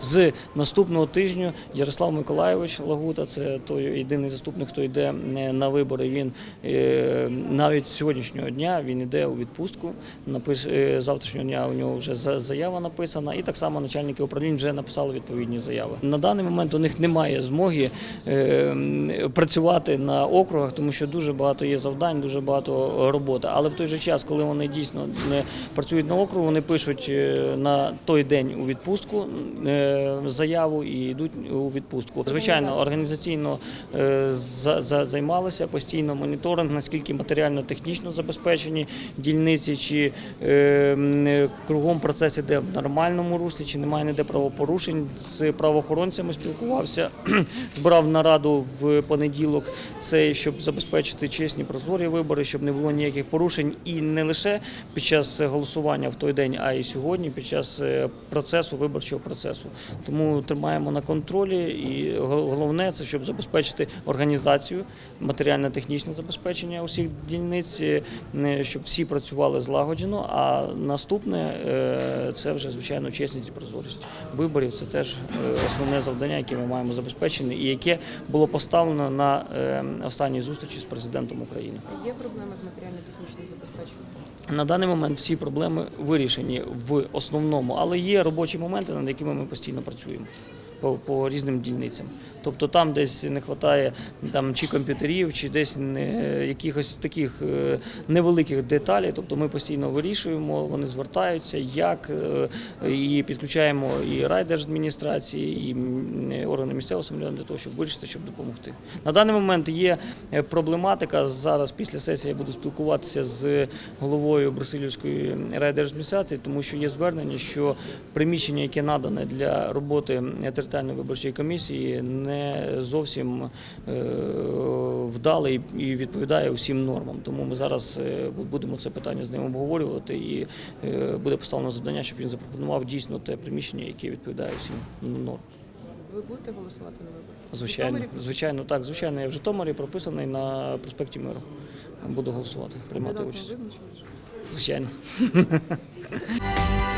З наступного тижня Ярослав Миколайович Лагута, це той єдиний заступник, хто йде е, на вибори. Він е, навіть сьогоднішнього дня він йде у відпустку. Е, завтрашнього дня у нього вже за- заява написана, і так само начальники управлінь вже написали відповідні заяви. На даний момент у них немає змоги працювати на округах, тому що дуже багато є завдань, дуже багато роботи. Але в той же час, коли вони дійсно працюють на округу, вони пишуть на той день у відпустку заяву і йдуть у відпустку. Звичайно, організаційно е, за- за- займалися постійно моніторинг, наскільки матеріально-технічно забезпечені дільниці, чи е, кругом процес іде в нормальному руслі, чи немає ніде правопорушень. З правоохоронцями спілкувався, збирав нараду в понеділок. Це щоб забезпечити чесні прозорі вибори, щоб не було ніяких порушень, і не лише під час голосування в той день, а й сьогодні, під час е, процесу виборчого процесу. Тому тримаємо на контролі, і головне це щоб забезпечити організацію, матеріально-технічне забезпечення усіх дільниць, е, щоб всі працювали злагоджено. А наступне е, це вже звичайно чесність і прозорість виборів. Це теж е, основне завдання, яке ми маємо забезпечене, і яке було поставлено на останній зустрічі з президентом України. Є проблеми з матеріально-технічним забезпеченням? На даний момент всі проблеми вирішені в основному, але є робочі моменти, над якими ми постійно працюємо. По, по різним дільницям. Тобто там десь не вистачає там, чи комп'ютерів, чи десь не, якихось таких е, невеликих деталей. Тобто ми постійно вирішуємо, вони звертаються, як е, і підключаємо і райдержадміністрації, і органи місцевого самоврядування для того, щоб вирішити, щоб допомогти. На даний момент є е, проблематика. Зараз після сесії я буду спілкуватися з головою Брусилівської райдержадміністрації, тому що є звернення, що приміщення, яке надане для роботи територіальної виборчої комісії, не зовсім е, вдале і- і відповідає усім нормам. Тому ми зараз е, будемо це питання з ним обговорювати, і е, буде поставлено завдання, щоб він запропонував дійсно те приміщення, яке відповідає усім нормам. Ви будете голосувати на виборах? Звичайно, звичайно, так. Звичайно, я в Житомирі прописаний на проспекті Миру. Буду голосувати, приймати участь. Звичайно.